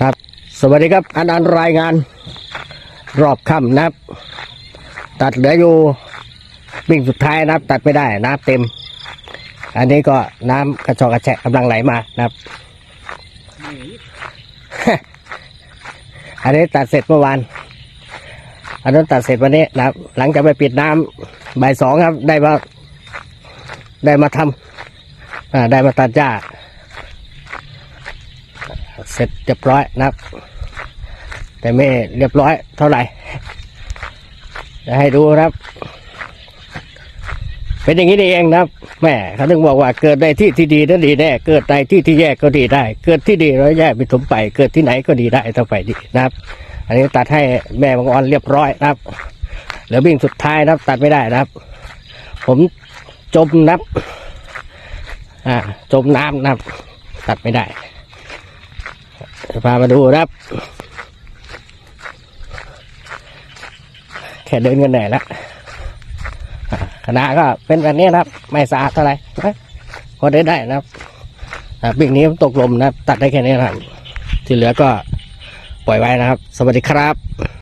ครับ สวัสดีครับ อันอันรายงาน รอบค่ำนะครับ ตัดเหลืออยู่วิ่งสุดท้ายนะครับ ตัดไม่ได้น้ำเต็ม อันนี้ก็น้ำกระชอกกระแฉะกำลังไหลมานะครับ อันนี้ตัดเสร็จเมื่อวาน อันนั้นตัดเสร็จวันนี้นะครับ หลังจากไปปิดน้ำบ่ายสองครับ ได้มาได้มาทำได้มาตัดหญ้า เสร็จเรียบร้อยนะครับ แต่ไม่เรียบร้อยเท่าไหร่จะให้ดูนะครับ เป็นอย่างนี้เองนะครับแม่เขาถึงบอกว่าเกิดในที่ที่ดีนั้นดีแน่เกิดในที่ที่แย่ก็ดีได้ เกิดที่ดีแล้วแย่ไปถมไป เกิดที่ไหนก็ดีได้ต่อไปดีนะครับ อันนี้ตัดให้แม่บางออนเรียบร้อยนะครับเหลือวิ่งสุดท้ายนะครับ ตัดไม่ได้นะครับ ผมจมนับ อ่าจมน้ำนะครับ ตัดไม่ได้ พามาดูนะครับ แค่เดินกันเหนื่อยแล้วอ่าคณะก็เป็นแบบนี้นะครับ ไม่สะอาดเท่าไหร่พอได้ได้นะครับปีกนี้ตกลมนะตัดได้แค่นี้นะครับ ที่เหลือก็ปล่อยไว้นะครับ สวัสดีครับ